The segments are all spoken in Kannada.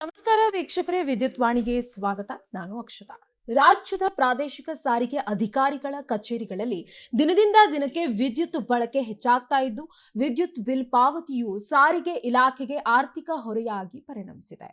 ನಮಸ್ಕಾರ ವೀಕ್ಷಕರೇ, ವಿದ್ಯುತ್ ವಾಣಿಗೆ ಸ್ವಾಗತ. ನಾನು ಅಕ್ಷತಾ. ರಾಜ್ಯದ ಪ್ರಾದೇಶಿಕ ಸಾರಿಗೆ ಅಧಿಕಾರಿಗಳ ಕಚೇರಿಗಳಲ್ಲಿ ದಿನದಿಂದ ದಿನಕ್ಕೆ ವಿದ್ಯುತ್ ಬಳಕೆ ಹೆಚ್ಚಾಗ್ತಾ ಇದ್ದು, ವಿದ್ಯುತ್ ಬಿಲ್ ಪಾವತಿಯು ಸಾರಿಗೆ ಇಲಾಖೆಗೆ ಆರ್ಥಿಕ ಹೊರೆಯಾಗಿ ಪರಿಣಮಿಸಿದೆ.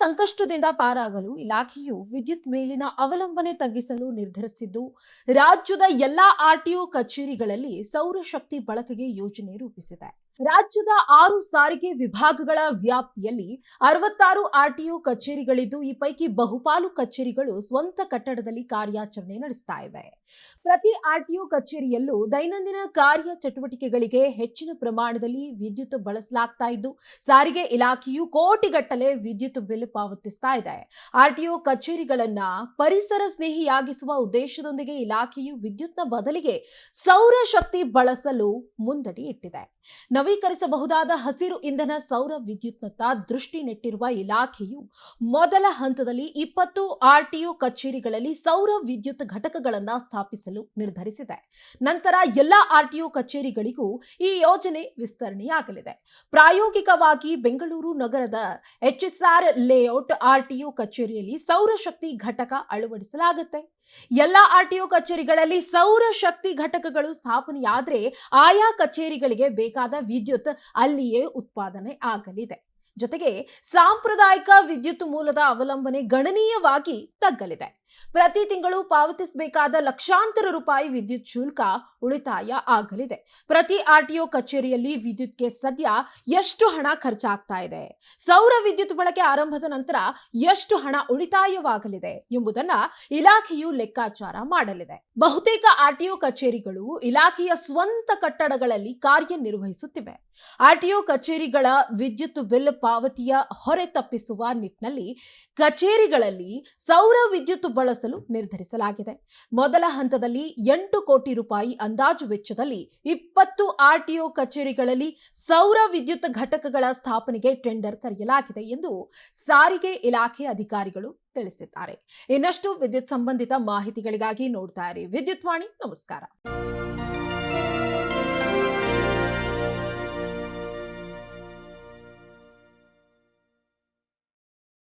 ಸಂಕಷ್ಟದಿಂದ ಪಾರಾಗಲು ಇಲಾಖೆಯು ವಿದ್ಯುತ್ ಮೇಲಿನ ಅವಲಂಬನೆ ತಗ್ಗಿಸಲು ನಿರ್ಧರಿಸಿದ್ದು, ರಾಜ್ಯದ ಎಲ್ಲಾ ಆರ್ಟಿಒ ಕಚೇರಿಗಳಲ್ಲಿ ಸೌರಶಕ್ತಿ ಬಳಕೆಗೆ ಯೋಜನೆ ರೂಪಿಸಿದೆ. ರಾಜ್ಯದ ಆರು ಸಾರಿಗೆ ವಿಭಾಗಗಳ ವ್ಯಾಪ್ತಿಯಲ್ಲಿ ಅರವತ್ತಾರು ಆರ್ಟಿಒ ಕಚೇರಿಗಳಿದ್ದು, ಈ ಪೈಕಿ ಬಹುಪಾಲು ಕಚೇರಿಗಳು ಸ್ವಂತ ಕಟ್ಟಡದಲ್ಲಿ ಕಾರ್ಯಾಚರಣೆ ನಡೆಸ್ತಾ ಇವೆ. ಪ್ರತಿ ಆರ್ಟಿಒ ಕಚೇರಿಯಲ್ಲೂ ದೈನಂದಿನ ಕಾರ್ಯ ಚಟುವಟಿಕೆಗಳಿಗೆ ಹೆಚ್ಚಿನ ಪ್ರಮಾಣದಲ್ಲಿ ವಿದ್ಯುತ್ ಬಳಸಲಾಗ್ತಾ ಇದ್ದು, ಸಾರಿಗೆ ಇಲಾಖೆಯು ಕೋಟಿಗಟ್ಟಲೆ ವಿದ್ಯುತ್ ಬಿಲ್ ಪಾವತಿಸ್ತಾ ಇದೆ. ಆರ್ಟಿಒ ಕಚೇರಿಗಳನ್ನ ಪರಿಸರ ಸ್ನೇಹಿಯಾಗಿಸುವ ಉದ್ದೇಶದೊಂದಿಗೆ ಇಲಾಖೆಯು ವಿದ್ಯುತ್ನ ಬದಲಿಗೆ ಸೌರಶಕ್ತಿ ಬಳಸಲು ಮುಂದಡಿ ಇಟ್ಟಿದೆ. ನವೀಕರಿಸಬಹುದಾದ ಹಸಿರು ಇಂಧನ ಸೌರ ವಿದ್ಯುತ್ನತ್ತ ದೃಷ್ಟಿ ನೆಟ್ಟಿರುವ ಇಲಾಖೆಯು ಮೊದಲ ಹಂತದಲ್ಲಿ ಇಪ್ಪತ್ತು ಆರ್ಟಿಒ ಕಚೇರಿಗಳಲ್ಲಿ ಸೌರ ವಿದ್ಯುತ್ ಘಟಕಗಳನ್ನು ಸ್ಥಾಪಿಸಲು ನಿರ್ಧರಿಸಿದೆ. ನಂತರ ಎಲ್ಲ ಆರ್ಟಿಒ ಕಚೇರಿಗಳಿಗೂ ಈ ಯೋಜನೆ ವಿಸ್ತರಣೆಯಾಗಲಿದೆ. ಪ್ರಾಯೋಗಿಕವಾಗಿ ಬೆಂಗಳೂರು ನಗರದ ಎಚ್ಎಸ್ಆರ್ ಲೇಔಟ್ ಆರ್ಟಿಒ ಕಚೇರಿಯಲ್ಲಿ ಸೌರಶಕ್ತಿ ಘಟಕ ಅಳವಡಿಸಲಾಗುತ್ತೆ. ಎಲ್ಲ ಆರ್ಟಿಒ ಕಚೇರಿಗಳಲ್ಲಿ ಸೌರಶಕ್ತಿ ಘಟಕಗಳು ಸ್ಥಾಪನೆಯಾದರೆ ಆಯಾ ಕಚೇರಿಗಳಿಗೆ ಬೇಕಾದ ವಿದ್ಯುತ್ ಅಲ್ಲಿಯೇ ಉತ್ಪಾದನೆ ಆಗಲಿದೆ. ಜೊತೆಗೆ ಸಾಂಪ್ರದಾಯಿಕ ವಿದ್ಯುತ್ ಮೂಲದ ಅವಲಂಬನೆ ಗಣನೀಯವಾಗಿ ತಗ್ಗಲಿದೆ. ಪ್ರತಿ ತಿಂಗಳು ಪಾವತಿಸಬೇಕಾದ ಲಕ್ಷಾಂತರ ರೂಪಾಯಿ ವಿದ್ಯುತ್ ಶುಲ್ಕ ಉಳಿತಾಯ ಆಗಲಿದೆ. ಪ್ರತಿ ಆರ್ಟಿಒ ಕಚೇರಿಯಲ್ಲಿ ವಿದ್ಯುತ್ಗೆ ಸದ್ಯ ಎಷ್ಟು ಹಣ ಖರ್ಚಾಗ್ತಾ ಇದೆ? ಸೌರ ವಿದ್ಯುತ್ ಬಳಕೆ ಆರಂಭದ ನಂತರ ಎಷ್ಟು ಹಣ ಉಳಿತಾಯವಾಗಲಿದೆ ಎಂಬುದನ್ನ ಇಲಾಖೆಯು ಲೆಕ್ಕಾಚಾರ ಮಾಡಲಿದೆ. ಬಹುತೇಕ ಆರ್ಟಿಒ ಕಚೇರಿಗಳು ಇಲಾಖೆಯ ಸ್ವಂತ ಕಟ್ಟಡಗಳಲ್ಲಿ ಕಾರ್ಯನಿರ್ವಹಿಸುತ್ತಿವೆ. ಆರ್ಟಿಒ ಕಚೇರಿಗಳ ವಿದ್ಯುತ್ ಬಿಲ್ ಪಾವತಿಯ ಹೊರೆ ತಪ್ಪಿಸುವ ನಿಟ್ಟಿನಲ್ಲಿ ಕಚೇರಿಗಳಲ್ಲಿ ಸೌರ ವಿದ್ಯುತ್ ಬಳಸಲು ನಿರ್ಧರಿಸಲಾಗಿದೆ. ಮೊದಲ ಹಂತದಲ್ಲಿ ಎಂಟು ಕೋಟಿ ರೂಪಾಯಿ ಅಂದಾಜು ವೆಚ್ಚದಲ್ಲಿ ಇಪ್ಪತ್ತು ಆರ್ಟಿಒ ಕಚೇರಿಗಳಲ್ಲಿ ಸೌರ ವಿದ್ಯುತ್ ಘಟಕಗಳ ಸ್ಥಾಪನೆಗೆ ಟೆಂಡರ್ ಕರೆಯಲಾಗಿದೆ ಎಂದು ಸಾರಿಗೆ ಇಲಾಖೆ ಅಧಿಕಾರಿಗಳು ತಿಳಿಸಿದ್ದಾರೆ. ಇನ್ನಷ್ಟು ವಿದ್ಯುತ್ ಸಂಬಂಧಿತ ಮಾಹಿತಿಗಳಿಗಾಗಿ ನೋಡ್ತಾ ಇರಿ. ವಿದ್ಯುತ್ ವಾಣಿ, ನಮಸ್ಕಾರ.